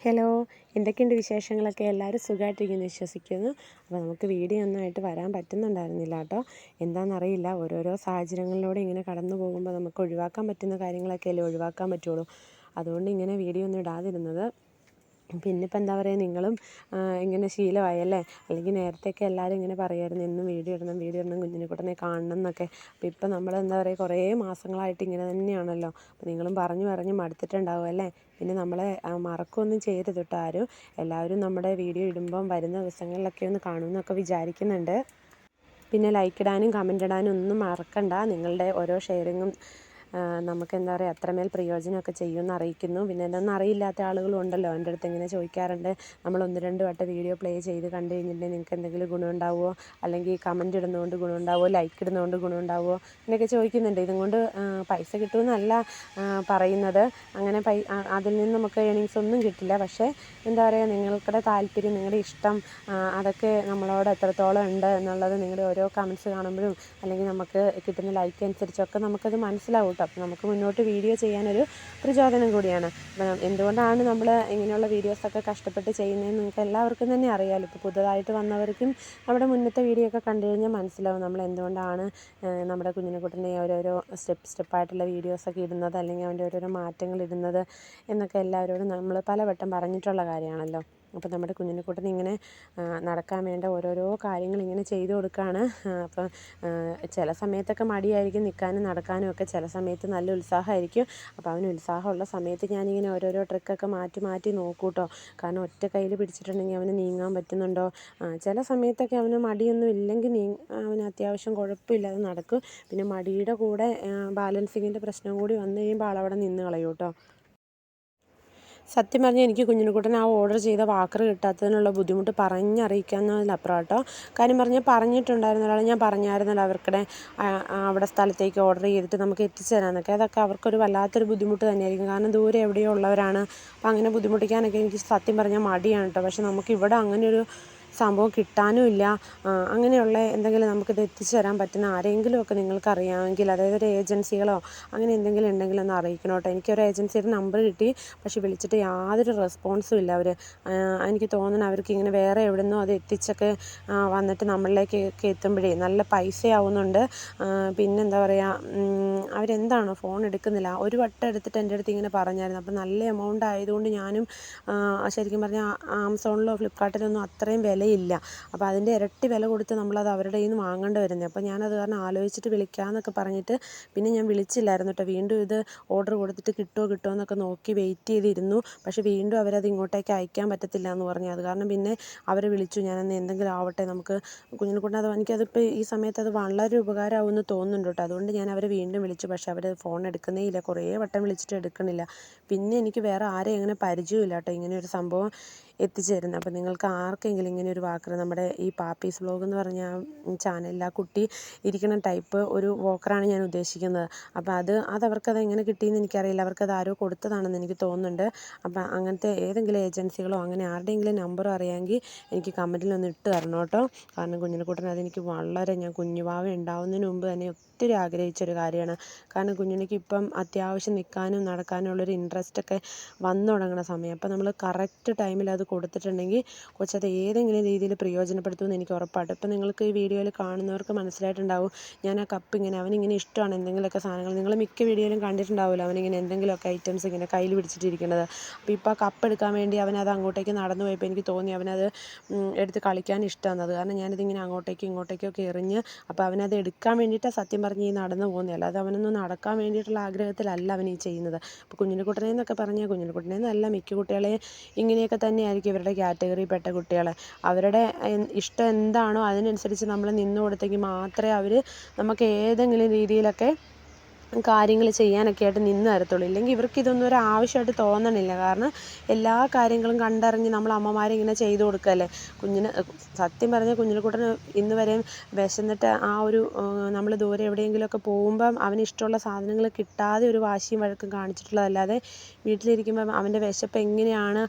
Hello എന്തൊക്കെയുണ്ട് വിശേഷങ്ങളൊക്കെ? എല്ലാവരും സുഖമായിട്ടിരിക്കുന്നു വിശ്വസിക്കുന്നു. അപ്പോൾ നമുക്ക് വീഡിയോ ഒന്നായിട്ട് വരാൻ പറ്റുന്നുണ്ടായിരുന്നില്ല കേട്ടോ. എന്താണെന്നറിയില്ല ഓരോരോ സാഹചര്യങ്ങളിലൂടെ ഇങ്ങനെ കടന്നു പോകുമ്പോൾ നമുക്ക് ഒഴിവാക്കാൻ പറ്റുന്ന കാര്യങ്ങളൊക്കെ അല്ലേ ഒഴിവാക്കാൻ പറ്റുള്ളൂ. അതുകൊണ്ട് ഇങ്ങനെ വീഡിയോ ഒന്നും ഇടാതിരുന്നത്. പിന്നെ ഇപ്പം എന്താ പറയുക നിങ്ങളും ഇങ്ങനെ ശീലമായല്ലേ? അല്ലെങ്കിൽ നേരത്തെയൊക്കെ എല്ലാവരും ഇങ്ങനെ പറയുമായിരുന്നു എന്നും വീഡിയോ ഇടണം വീഡിയോ ഇടണം കുഞ്ഞിനെ കുഞ്ഞിനെക്കുട്ടനെ കാണണം എന്നൊക്കെ. അപ്പം ഇപ്പം നമ്മൾ എന്താ പറയുക കുറേ മാസങ്ങളായിട്ട് ഇങ്ങനെ തന്നെയാണല്ലോ. അപ്പം നിങ്ങളും പറഞ്ഞു പറഞ്ഞ് മടുത്തിട്ടുണ്ടാവും അല്ലേ? പിന്നെ നമ്മളെ മറക്കുകയൊന്നും ചെയ്യരുത് കേട്ടോ ആരും. എല്ലാവരും നമ്മുടെ വീഡിയോ ഇടുമ്പം വരുന്ന ദിവസങ്ങളിലൊക്കെ ഒന്ന് കാണുമെന്നൊക്കെ വിചാരിക്കുന്നുണ്ട്. പിന്നെ ലൈക്ക് ഇടാനും കമന്റ് ഇടാനും ഒന്നും മറക്കണ്ട. നിങ്ങളുടെ ഓരോ ഷെയറിങ്ങും നമുക്ക് എന്താ പറയുക അത്രമേൽ പ്രയോജനമൊക്കെ ചെയ്യുമെന്ന് അറിയിക്കുന്നു. പിന്നെ ഇതൊന്നും അറിയില്ലാത്ത ആളുകളും ഉണ്ടല്ലോ എന്റെ അടുത്ത് ഇങ്ങനെ ചോദിക്കാറുണ്ട്. നമ്മൾ ഒന്ന് രണ്ട് വട്ടം വീഡിയോ പ്ലേ ചെയ്ത് കണ്ടു കഴിഞ്ഞിട്ടുണ്ടെങ്കിൽ നിങ്ങൾക്ക് എന്തെങ്കിലും ഗുണമുണ്ടാവുമോ? അല്ലെങ്കിൽ കമന്റ് ഇടുന്നതുകൊണ്ട് ഗുണമുണ്ടാവുമോ? ലൈക്ക് ഇടുന്നതുകൊണ്ട് ഗുണമുണ്ടാവുമോ? എന്നൊക്കെ ചോദിക്കുന്നുണ്ട്. ഇതും കൊണ്ട് പൈസ കിട്ടുമെന്നല്ല പറയുന്നത്. അങ്ങനെ പൈ അതിൽ നിന്ന് നമുക്ക് ഏണിങ്സ് ഒന്നും കിട്ടില്ല. പക്ഷേ എന്താ പറയുക നിങ്ങളുടെ താല്പര്യം നിങ്ങളുടെ ഇഷ്ടം അതൊക്കെ നമ്മളോട് എത്രത്തോളം ഉണ്ട് എന്നുള്ളത് നിങ്ങളുടെ ഓരോ കമൻസ് കാണുമ്പോഴും അല്ലെങ്കിൽ നമുക്ക് കിട്ടുന്ന ലൈക്ക് അനുസരിച്ചൊക്കെ നമുക്കത് മനസ്സിലാവും. കേട്ടോ. അപ്പോൾ നമുക്ക് മുന്നോട്ട് വീഡിയോ ചെയ്യാനൊരു പ്രചോദനം കൂടിയാണ്. അപ്പം എന്തുകൊണ്ടാണ് നമ്മൾ ഇങ്ങനെയുള്ള വീഡിയോസൊക്കെ കഷ്ടപ്പെട്ട് ചെയ്യുന്നതെന്ന് നിങ്ങൾക്ക് എല്ലാവർക്കും തന്നെ അറിയാമല്ലോ ഇപ്പോൾ പുതുതായിട്ട് വന്നവർക്കും നമ്മുടെ മുന്നത്തെ വീഡിയോ ഒക്കെ കണ്ടു കഴിഞ്ഞാൽ മനസ്സിലാവും നമ്മൾ എന്തുകൊണ്ടാണ് നമ്മുടെ കുഞ്ഞിനെ കുഞ്ഞിനെക്കുട്ടന്റെ ഓരോരോ സ്റ്റെപ്പ് സ്റ്റെപ്പായിട്ടുള്ള വീഡിയോസൊക്കെ ഇടുന്നത് അല്ലെങ്കിൽ അവന്റെ ഓരോരോ മാറ്റങ്ങൾ ഇടുന്നത് എന്നൊക്കെ എല്ലാവരോടും നമ്മൾ പലവട്ടം പറഞ്ഞിട്ടുള്ള കാര്യമാണല്ലോ. അപ്പോൾ നമ്മുടെ കുഞ്ഞിനെ കൂട്ടിന് ഇങ്ങനെ നടക്കാൻ വേണ്ട ഓരോരോ കാര്യങ്ങൾ ഇങ്ങനെ ചെയ്തു കൊടുക്കുകയാണ് അപ്പം ചില സമയത്തൊക്കെ മടിയായിരിക്കും നിൽക്കാനും നടക്കാനും ഒക്കെ. ചില സമയത്ത് നല്ല ഉത്സാഹമായിരിക്കും. അപ്പോൾ അവന് ഉത്സാഹമുള്ള സമയത്ത് ഞാനിങ്ങനെ ഓരോരോ ട്രിക്കൊക്കെ മാറ്റി മാറ്റി നോക്കും കേട്ടോ കാരണം ഒറ്റ കയ്യിൽ പിടിച്ചിട്ടുണ്ടെങ്കിൽ അവന് നീങ്ങാൻ പറ്റുന്നുണ്ടോ? ചില സമയത്തൊക്കെ അവന് മടിയൊന്നും ഇല്ലെങ്കിൽ നീ അവന് അത്യാവശ്യം കുഴപ്പമില്ലാതെ നടക്കും. പിന്നെ മടിയുടെ കൂടെ ബാലൻസിങ്ങിന്റെ പ്രശ്നം കൂടി വന്നു കഴിയുമ്പോൾ ആളവിടെ നിന്ന് കളയും കേട്ടോ. സത്യം പറഞ്ഞാൽ എനിക്ക് കുഞ്ഞിനുകുട്ടൻ ആ ഓർഡർ ചെയ്ത വാക്കർ കിട്ടാത്തതിനുള്ള ബുദ്ധിമുട്ട് പറഞ്ഞറിയിക്കാവുന്നതിലപ്പുറം കേട്ടോ കാര്യം പറഞ്ഞാൽ പറഞ്ഞിട്ടുണ്ടായിരുന്നല്ലോ ഞാൻ പറഞ്ഞായിരുന്നല്ലോ അവർക്കിടെ അവിടെ സ്ഥലത്തേക്ക് ഓർഡർ ചെയ്തിട്ട് നമുക്ക് എത്തിച്ചു തരാമെന്നൊക്കെ അതൊക്കെ അവർക്കൊരു വല്ലാത്തൊരു ബുദ്ധിമുട്ട് തന്നെയായിരിക്കും. കാരണം ദൂരെ എവിടെയോ ഉള്ളവരാണ്. അപ്പം അങ്ങനെ ബുദ്ധിമുട്ടിക്കാനൊക്കെ എനിക്ക് സത്യം പറഞ്ഞാൽ മടിയാണ് കേട്ടോ പക്ഷെ നമുക്കിവിടെ അങ്ങനെയൊരു സംഭവം കിട്ടാനും ഇല്ല. അങ്ങനെയുള്ള എന്തെങ്കിലും നമുക്കിത് എത്തിച്ചു തരാൻ പറ്റുന്ന ആരെങ്കിലുമൊക്കെ നിങ്ങൾക്ക് അറിയാമെങ്കിൽ അതായത് ഒരു ഏജൻസികളോ അങ്ങനെ എന്തെങ്കിലും ഉണ്ടെങ്കിൽ ഒന്ന് അറിയിക്കണം കേട്ടോ എനിക്കൊരു ഏജൻസിയുടെ നമ്പർ കിട്ടി പക്ഷേ വിളിച്ചിട്ട് യാതൊരു റെസ്പോൺസും ഇല്ല അവർ എനിക്ക് തോന്നുന്നു അവർക്ക് ഇങ്ങനെ വേറെ എവിടെ നിന്നോ അത് എത്തിച്ചൊക്കെ വന്നിട്ട് നമ്മളിലേക്ക് എത്തുമ്പോഴേ നല്ല പൈസയാവുന്നുണ്ട്. പിന്നെന്താ പറയുക അവരെന്താണോ ഫോൺ എടുക്കുന്നില്ല. ഒരു വട്ടം എടുത്തിട്ട് എന്റെ അടുത്ത് ഇങ്ങനെ പറഞ്ഞായിരുന്നു. അപ്പോൾ നല്ല എമൗണ്ട് ആയതുകൊണ്ട് ഞാനും ശരിക്കും പറഞ്ഞാൽ ആമസോണിലോ ഫ്ലിപ്കാർട്ടിലൊന്നും അത്രയും വില വിലയില്ല. അപ്പോൾ അതിന്റെ ഇരട്ടി വില കൊടുത്ത് നമ്മളത് അവരുടെ കയ്യിൽ നിന്ന് വാങ്ങേണ്ടി വരുന്നത് അപ്പോൾ ഞാനത് കാരണം ആലോചിച്ചിട്ട് വിളിക്കാമെന്നൊക്കെ പറഞ്ഞിട്ട് പിന്നെ ഞാൻ വിളിച്ചില്ലായിരുന്നു കേട്ടോ വീണ്ടും ഇത് ഓർഡർ കൊടുത്തിട്ട് കിട്ടുമോ കിട്ടുമോ എന്നൊക്കെ നോക്കി വെയിറ്റ് ചെയ്തിരുന്നു. പക്ഷേ വീണ്ടും അവരത് ഇങ്ങോട്ടേക്ക് അയക്കാൻ പറ്റത്തില്ല എന്ന് പറഞ്ഞു. അത് കാരണം പിന്നെ അവരെ വിളിച്ചു. ഞാനെന്ന് എന്തെങ്കിലും ആവട്ടെ നമുക്ക് കുഞ്ഞിനെ കൊണ്ട് അത് എനിക്കതിപ്പോൾ ഈ സമയത്ത് അത് വളരെ ഉപകാരമാവുമെന്ന് തോന്നുന്നുണ്ട് കേട്ടോ അതുകൊണ്ട് ഞാൻ അവരെ വീണ്ടും വിളിച്ചു. പക്ഷേ അവർ ഫോൺ എടുക്കുന്നേ ഇല്ല. കുറേ വട്ടം വിളിച്ചിട്ട് എടുക്കണില്ല. പിന്നെ എനിക്ക് വേറെ ആരെയും അങ്ങനെ പരിചയമില്ല കേട്ടോ ഇങ്ങനെ ഒരു സംഭവം എത്തിച്ചു അപ്പം നിങ്ങൾക്ക് ആർക്കെങ്കിലും ഇങ്ങനെ ഒരു വാക്കർ നമ്മുടെ ഈ പാപ്പീസ് വ്ലോഗ് എന്ന് പറഞ്ഞ ചാനലിൽ ആ കുട്ടി ഇരിക്കുന്ന ടൈപ്പ് ഒരു വോക്കറാണ് ഞാൻ ഉദ്ദേശിക്കുന്നത്. അപ്പോൾ അത് അത് അവർക്കത് എങ്ങനെ കിട്ടിയെന്ന് എനിക്കറിയില്ല. അവർക്കത് ആരോ കൊടുത്തതാണെന്ന് എനിക്ക് തോന്നുന്നുണ്ട്. അപ്പോൾ അങ്ങനത്തെ ഏതെങ്കിലും ഏജൻസികളോ അങ്ങനെ ആരുടെയെങ്കിലും നമ്പറോ അറിയാമെങ്കിൽ എനിക്ക് കമന്റിൽ ഒന്ന് ഇട്ട് തരണം കേട്ടോ. കാരണം കുഞ്ഞിനെ കുഞ്ഞിനെക്കുട്ടൻ അതെനിക്ക് വളരെ ഞാൻ കുഞ്ഞുവാവ ഉണ്ടാവുന്നതിന് മുമ്പ് തന്നെ ഒത്തിരി ആഗ്രഹിച്ചൊരു കാര്യമാണ്. കാരണം കുഞ്ഞിനേക്ക് ഇപ്പം അത്യാവശ്യം നിൽക്കാനും നടക്കാനും ഉള്ളൊരു ഇൻട്രസ്റ്റ് ഒക്കെ വന്നു തുടങ്ങുന്ന സമയം. അപ്പോൾ നമ്മൾ കറക്റ്റ് ടൈമിൽ അത് കൊടുത്തിട്ടുണ്ടെങ്കിൽ കൊച്ചത് ഏതെങ്കിലും രീതിയിൽ പ്രയോജനപ്പെടുത്തുമെന്ന് എനിക്ക് ഉറപ്പാണ്. ഇപ്പം നിങ്ങൾക്ക് ഈ വീഡിയോയിൽ കാണുന്നവർക്ക് മനസ്സിലായിട്ടുണ്ടാവും ഞാൻ ആ കപ്പ് ഇങ്ങനെ അവനിങ്ങനെ ഇഷ്ടമാണ് എന്തെങ്കിലുമൊക്കെ സാധനങ്ങൾ. നിങ്ങൾ മിക്ക വീഡിയോയിലും കണ്ടിട്ടുണ്ടാവുമല്ലോ അവനിങ്ങനെ എന്തെങ്കിലുമൊക്കെ ഐറ്റംസ് ഇങ്ങനെ കയ്യിൽ പിടിച്ചിട്ടിരിക്കുന്നത്. അപ്പോൾ ഇപ്പോൾ ആ കപ്പ് എടുക്കാൻ വേണ്ടി അവനത് അങ്ങോട്ടേക്ക് നടന്നു പോയപ്പോൾ എനിക്ക് തോന്നി അവനത് എടുത്ത് കളിക്കാൻ ഇഷ്ടമാണ് അത് കാരണം ഞാനിതിങ്ങനെ അങ്ങോട്ടേക്കും ഇങ്ങോട്ടേക്കും ഒക്കെ എറിഞ്ഞ് അപ്പോൾ അവനത് എടുക്കാൻ വേണ്ടിയിട്ടാണ് സത്യം പറഞ്ഞ് ഈ നടന്നു പോകുന്നത്. അല്ലാതെ അവനൊന്നും നടക്കാൻ വേണ്ടിയിട്ടുള്ള ആഗ്രഹത്തിലല്ല അവൻ ഈ ചെയ്യുന്നത്. അപ്പോൾ കുഞ്ഞിനെക്കുട്ടനെ എന്നൊക്കെ പറഞ്ഞാൽ കുഞ്ഞിനെക്കുട്ടനെ എന്നല്ല മിക്ക കുട്ടികളെയും ഇങ്ങനെയൊക്കെ തന്നെയായിരിക്കും. ഇവരുടെ കാറ്റഗറിയിൽപ്പെട്ട കുട്ടികൾ അവരുടെ ഇഷ്ടം എന്താണോ അതിനനുസരിച്ച് നമ്മൾ നിന്ന് കൊടുത്തെങ്കിൽ മാത്രമേ അവർ നമുക്ക് ഏതെങ്കിലും രീതിയിലൊക്കെ കാര്യങ്ങൾ ചെയ്യാനൊക്കെ ആയിട്ട് നിന്ന് തരത്തുള്ളൂ. ഇല്ലെങ്കിൽ ഇവർക്ക് ഇതൊന്നും ഒരു ആവശ്യമായിട്ട് തോന്നണില്ല. കാരണം എല്ലാ കാര്യങ്ങളും കണ്ടറിഞ്ഞ് നമ്മൾ അമ്മമാരിങ്ങനെ ചെയ്തു കൊടുക്കുകയല്ലേ കുഞ്ഞിന് സത്യം പറഞ്ഞാൽ കുഞ്ഞിനെക്കുട്ടന് ഇന്ന് വരെയും വിശന്നിട്ട് ആ ഒരു നമ്മൾ ദൂരെ എവിടെയെങ്കിലുമൊക്കെ പോകുമ്പം അവന് ഇഷ്ടമുള്ള സാധനങ്ങൾ കിട്ടാതെ ഒരു വാശിയും വഴക്കും കാണിച്ചിട്ടുള്ളതല്ലാതെ വീട്ടിലിരിക്കുമ്പം അവന്റെ വിശപ്പ് എങ്ങനെയാണ്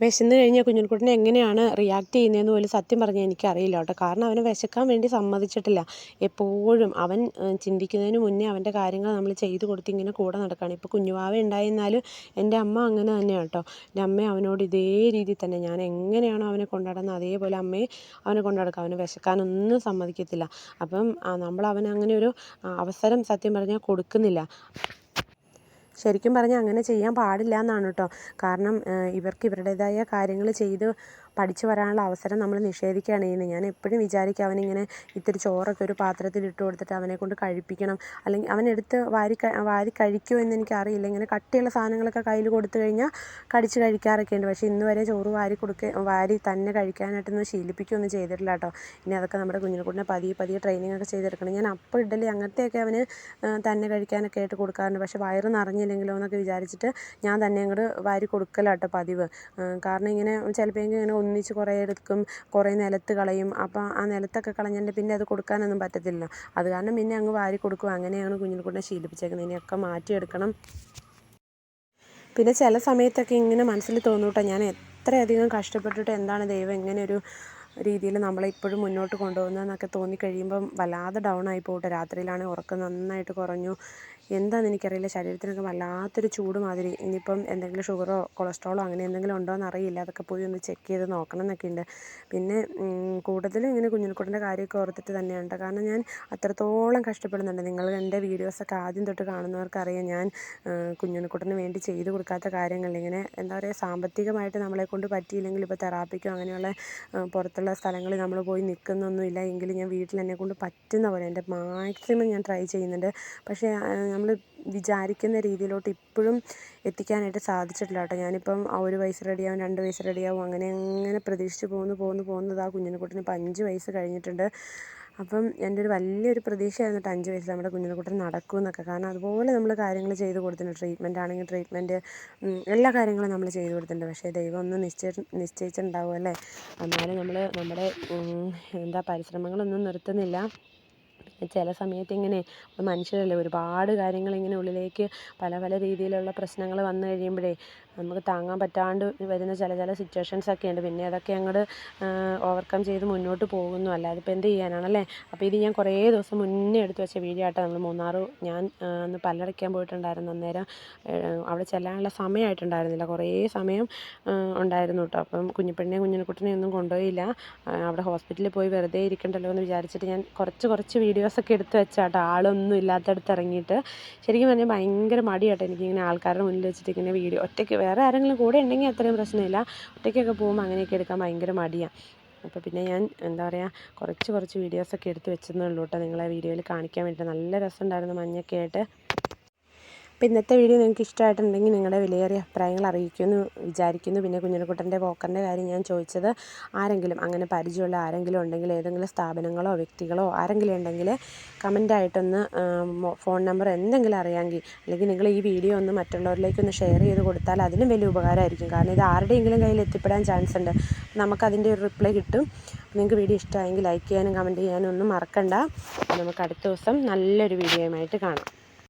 വിശന്ന് കഴിഞ്ഞാൽ കുഞ്ഞുണ്ണിക്കുട്ടൻ എങ്ങനെയാണ് റിയാക്ട് ചെയ്യുന്നതെന്ന് പോലും സത്യം പറഞ്ഞാൽ എനിക്കറിയില്ല കേട്ടോ. കാരണം അവനെ വിശക്കാൻ വേണ്ടി സമ്മതിച്ചിട്ടില്ല. എപ്പോഴും അവൻ ചിന്തിക്കുന്നതിന് മുന്നേ അവന്റെ കാര്യങ്ങൾ നമ്മൾ ചെയ്ത് കൊടുത്ത് ഇങ്ങനെ കൂടെ നടക്കുകയാണ് ഇപ്പോൾ കുഞ്ഞുവാവ ഉണ്ടായിരുന്നാലും എന്റെ അമ്മ അങ്ങനെ തന്നെയാണ് കേട്ടോ. എന്റെ അമ്മ അവനോട് ഇതേ രീതി തന്നെ ഞാൻ എങ്ങനെയാണോ അവനെ കൊണ്ടാടുന്നത് അതേപോലെ അമ്മയെ അവനെ കൊണ്ടാടുക്കുക അവനെ അവന് വിശക്കാനൊന്നും സമ്മതിക്കത്തില്ല. അപ്പം നമ്മൾ അവന് അങ്ങനെ ഒരു അവസരം സത്യം പറഞ്ഞാൽ കൊടുക്കുന്നില്ല. ശരിക്കും പറഞ്ഞാൽ അങ്ങനെ ചെയ്യാൻ പാടില്ല എന്നാണ് കേട്ടോ കാരണം ഇവർക്ക് ഇവരുടേതായ കാര്യങ്ങൾ ചെയ്ത് പഠിച്ചു വരാനുള്ള അവസരം നമ്മൾ നിഷേധിക്കുകയാണ് ചെയ്യുന്നത്. ഞാൻ എപ്പോഴും വിചാരിക്കും അവനിങ്ങനെ ഇത്തിരി ചോറൊക്കെ ഒരു പാത്രത്തിൽ ഇട്ട് കൊടുത്തിട്ട് അവനെ കൊണ്ട് കഴിപ്പിക്കണം. അല്ലെങ്കിൽ അവനെടുത്ത് വാരി വാരി കഴിക്കുമോ എന്ന് എനിക്കറിയില്ല. ഇങ്ങനെ കട്ടിയുള്ള സാധനങ്ങളൊക്കെ കയ്യിൽ കൊടുത്തു കഴിഞ്ഞാൽ കടിച്ച് കഴിക്കാറൊക്കെ ഉണ്ട്. പക്ഷേ ഇന്ന് വരെ ചോറ് വാരി കൊടുക്കുക വാരി തന്നെ കഴിക്കാനായിട്ടൊന്നും ശീലിപ്പിക്കുകയൊന്നും ചെയ്തിട്ടില്ല കേട്ടോ ഇനി അതൊക്കെ നമ്മുടെ കുഞ്ഞിനെക്കുട്ടിനെ പതിയെ പതിയെ ട്രെയിനിങ് ഒക്കെ ചെയ്തെടുക്കണം. ഞാൻ അപ്പം ഇഡലി അങ്ങനത്തെയൊക്കെ അവന് തന്നെ കഴിക്കാനൊക്കെ ആയിട്ട് കൊടുക്കാറുണ്ട്. പക്ഷേ വയറ് നിറഞ്ഞില്ലെങ്കിലോ എന്നൊക്കെ വിചാരിച്ചിട്ട് ഞാൻ തന്നെ അങ്ങോട്ട് വാരി കൊടുക്കലാട്ടോ പതിവ്. കാരണം ഇങ്ങനെ ചിലപ്പോൾ ഇങ്ങനെ ഒന്നിച്ച് കുറേ എടുക്കും കുറേ നിലത്ത് കളയും. അപ്പോൾ ആ നിലത്തൊക്കെ കളഞ്ഞിട്ട് പിന്നെ അത് കൊടുക്കാനൊന്നും പറ്റത്തില്ലല്ലോ അത് കാരണം പിന്നെ അങ്ങ് വാരി കൊടുക്കും. അങ്ങനെയാണ് കുഞ്ഞിനെക്കൂടെ ശീലിപ്പിച്ചേക്കുന്നത് ഇനിയൊക്കെ മാറ്റിയെടുക്കണം. പിന്നെ ചില സമയത്തൊക്കെ ഇങ്ങനെ മനസ്സിൽ തോന്നൂട്ടോ ഞാൻ എത്രയധികം കഷ്ടപ്പെട്ടിട്ട് എന്താണ് ദൈവം ഇങ്ങനെ ഒരു രീതിയിൽ നമ്മളെ ഇപ്പോഴും മുന്നോട്ട് കൊണ്ടുപോകുന്നതെന്നൊക്കെ തോന്നിക്കഴിയുമ്പം വല്ലാതെ ഡൗൺ ആയി പോകട്ടെ രാത്രിയിലാണെങ്കിൽ ഉറക്കം നന്നായിട്ട് കുറഞ്ഞു. എന്താണെന്ന് എനിക്കറിയില്ല. ശരീരത്തിനൊക്കെ വല്ലാത്തൊരു ചൂട് മാതിരി. ഇനിയിപ്പം എന്തെങ്കിലും ഷുഗറോ കൊളസ്ട്രോളോ അങ്ങനെ എന്തെങ്കിലും ഉണ്ടോ എന്ന് അറിയില്ല അതൊക്കെ പോയി ഒന്ന് ചെക്ക് ചെയ്ത് നോക്കണം എന്നൊക്കെ ഉണ്ട്. പിന്നെ കൂടുതലും ഇങ്ങനെ കുഞ്ഞിനെക്കുട്ടന്റെ കാര്യമൊക്കെ ഓർത്തിട്ട് തന്നെയാണ് കാരണം ഞാൻ അത്രത്തോളം കഷ്ടപ്പെടുന്നുണ്ട്. നിങ്ങൾ എന്റെ വീഡിയോസൊക്കെ ആദ്യം തൊട്ട് കാണുന്നവർക്കറിയാം ഞാൻ കുഞ്ഞുണ്ണിക്കുട്ടന് വേണ്ടി ചെയ്തു കൊടുക്കാത്ത കാര്യങ്ങൾ. ഇങ്ങനെ എന്താ പറയുക സാമ്പത്തികമായിട്ട് നമ്മളെ കൊണ്ട് പറ്റിയില്ലെങ്കിൽ ഇപ്പോൾ തെറാപ്പിക്കോ അങ്ങനെയുള്ള പുറത്തുള്ള സ്ഥലങ്ങളിൽ നമ്മൾ പോയി നിൽക്കുന്നൊന്നുമില്ല എങ്കിലും ഞാൻ വീട്ടിൽ എന്നെ കൊണ്ട് പറ്റുന്ന പോലെ എന്റെ മാക്സിമം ഞാൻ ട്രൈ ചെയ്യുന്നുണ്ട്. പക്ഷേ നമ്മൾ വിചാരിക്കുന്ന രീതിയിലോട്ട് ഇപ്പോഴും എത്തിക്കാനായിട്ട് സാധിച്ചിട്ടില്ല കേട്ടോ. ഞാനിപ്പം ഒരു വയസ്സ് റെഡിയാവും രണ്ട് വയസ്സ് റെഡിയാവും അങ്ങനെ അങ്ങനെ പ്രതീക്ഷിച്ച് പോകുന്നു പോകുന്നു പോകുന്നത് ആ കുഞ്ഞിനെക്കുട്ടന് ഇപ്പം അഞ്ച് വയസ്സ് കഴിഞ്ഞിട്ടുണ്ട്. അപ്പം എന്റെ ഒരു വലിയൊരു പ്രതീക്ഷയായിരുന്നു കേട്ടോ അഞ്ച് വയസ്സിൽ നമ്മുടെ കുഞ്ഞിനെക്കുട്ടൻ നടക്കുമെന്നൊക്കെ. കാരണം അതുപോലെ നമ്മൾ കാര്യങ്ങൾ ചെയ്ത് കൊടുത്തിട്ടുണ്ട്. ട്രീറ്റ്മെന്റ് ആണെങ്കിൽ ട്രീറ്റ്മെന്റ് എല്ലാ കാര്യങ്ങളും നമ്മൾ ചെയ്ത് കൊടുത്തിട്ടുണ്ട്. പക്ഷേ ദൈവം ഒന്ന് നിശ്ചയി നിശ്ചയിച്ചിട്ടുണ്ടാവുമല്ലേ എന്നാലും നമ്മൾ നമ്മുടെ എന്താ പരിശ്രമങ്ങളൊന്നും നിർത്തുന്നില്ല. ചില സമയത്ത് ഇങ്ങനെ മനുഷ്യരല്ലേ ഒരുപാട് കാര്യങ്ങൾ ഇങ്ങനെ ഉള്ളിലേക്ക് പല പല രീതിയിലുള്ള പ്രശ്നങ്ങൾ വന്നു കഴിയുമ്പോഴേ നമുക്ക് താങ്ങാൻ പറ്റാണ്ട് വരുന്ന ചില ചില സിറ്റുവേഷൻസ് ഒക്കെ ഉണ്ട്. പിന്നെ അതൊക്കെ അങ്ങോട്ട് ഓവർകം ചെയ്ത് മുന്നോട്ട് പോകുന്നു. അല്ലാതെ ഇപ്പോൾ എന്ത് ചെയ്യാനാണല്ലേ? അപ്പോൾ ഇത് ഞാൻ കുറേ ദിവസം മുന്നേ എടുത്ത് വെച്ച വീഡിയോ ആട്ടോ. നമ്മൾ മൂന്നാർ ഞാൻ അന്ന് പല്ലടയ്ക്കാൻ പോയിട്ടുണ്ടായിരുന്നു അന്നേരം. അവിടെ ചെല്ലാനുള്ള സമയമായിട്ടുണ്ടായിരുന്നില്ല. കുറേ സമയം ഉണ്ടായിരുന്നു കേട്ടോ. അപ്പം കുഞ്ഞിപ്പെണ്ണിനെ കുഞ്ഞിനെക്കുട്ടിനെ ഒന്നും കൊണ്ടുപോയില്ല. അവിടെ ഹോസ്പിറ്റലിൽ പോയി വെറുതെ ഇരിക്കണ്ടല്ലോ എന്ന് വിചാരിച്ചിട്ട് ഞാൻ കുറച്ച് കുറച്ച് വീഡിയോസൊക്കെ എടുത്ത് വെച്ചാട്ടോ ആളൊന്നും ഇല്ലാത്തടത്ത് ഇറങ്ങിയിട്ട്. ശരിക്കും പറഞ്ഞാൽ ഭയങ്കര മടിയാട്ടോ. എനിക്കിങ്ങനെ ആൾക്കാരുടെ മുന്നിൽ വെച്ചിട്ട് ഇങ്ങനെ വീഡിയോ ഒറ്റയ്ക്ക് വേറെ ആരെങ്കിലും കൂടെ ഉണ്ടെങ്കിൽ അത്രയും പ്രശ്നമില്ല. ഒറ്റയ്ക്കൊക്കെ പോകുമ്പോൾ അങ്ങനെയൊക്കെ എടുക്കാൻ ഭയങ്കര മടിയാണ് അപ്പോൾ പിന്നെ ഞാൻ എന്താ പറയുക കുറച്ച് കുറച്ച് വീഡിയോസൊക്കെ എടുത്ത് വെച്ചെന്നേ ഉള്ളൂ കേട്ടോ നിങ്ങളെ വീഡിയോയിൽ കാണിക്കാൻ വേണ്ടിയിട്ട് നല്ല രസമുണ്ടായിരുന്നു മഞ്ഞൊക്കെ ആയിട്ട്. അപ്പോൾ ഇന്നത്തെ വീഡിയോ നിങ്ങൾക്ക് ഇഷ്ടമായിട്ടുണ്ടെങ്കിൽ നിങ്ങളുടെ വിലയേറിയ അഭിപ്രായങ്ങൾ അറിയിക്കുമെന്ന് വിചാരിക്കുന്നു. പിന്നെ കുഞ്ഞിനക്കുട്ടന്റെ പോക്കറിന്റെ കാര്യം ഞാൻ ചോദിച്ചത് ആരെങ്കിലും അങ്ങനെ പരിചയമുള്ള ആരെങ്കിലും ഉണ്ടെങ്കിൽ ഏതെങ്കിലും സ്ഥാപനങ്ങളോ വ്യക്തികളോ ആരെങ്കിലും ഉണ്ടെങ്കിൽ കമന്റായിട്ടൊന്ന് ഫോൺ നമ്പർ എന്തെങ്കിലും അറിയാമെങ്കിൽ അല്ലെങ്കിൽ നിങ്ങൾ ഈ വീഡിയോ ഒന്ന് മറ്റുള്ളവരിലേക്കൊന്ന് ഷെയർ ചെയ്ത് കൊടുത്താൽ അതിനും വലിയ ഉപകാരമായിരിക്കും. കാരണം ഇത് ആരുടെയെങ്കിലും കയ്യിൽ എത്തിപ്പെടാൻ ചാൻസ് ഉണ്ട്. നമുക്കതിന്റെ ഒരു റിപ്ലൈ കിട്ടും. നിങ്ങൾക്ക് വീഡിയോ ഇഷ്ടമായെങ്കിൽ ലൈക്ക് ചെയ്യാനും കമന്റ് ചെയ്യാനും ഒന്നും മറക്കണ്ട. നമുക്ക് അടുത്ത ദിവസം നല്ലൊരു വീഡിയോയുമായിട്ട് കാണാം.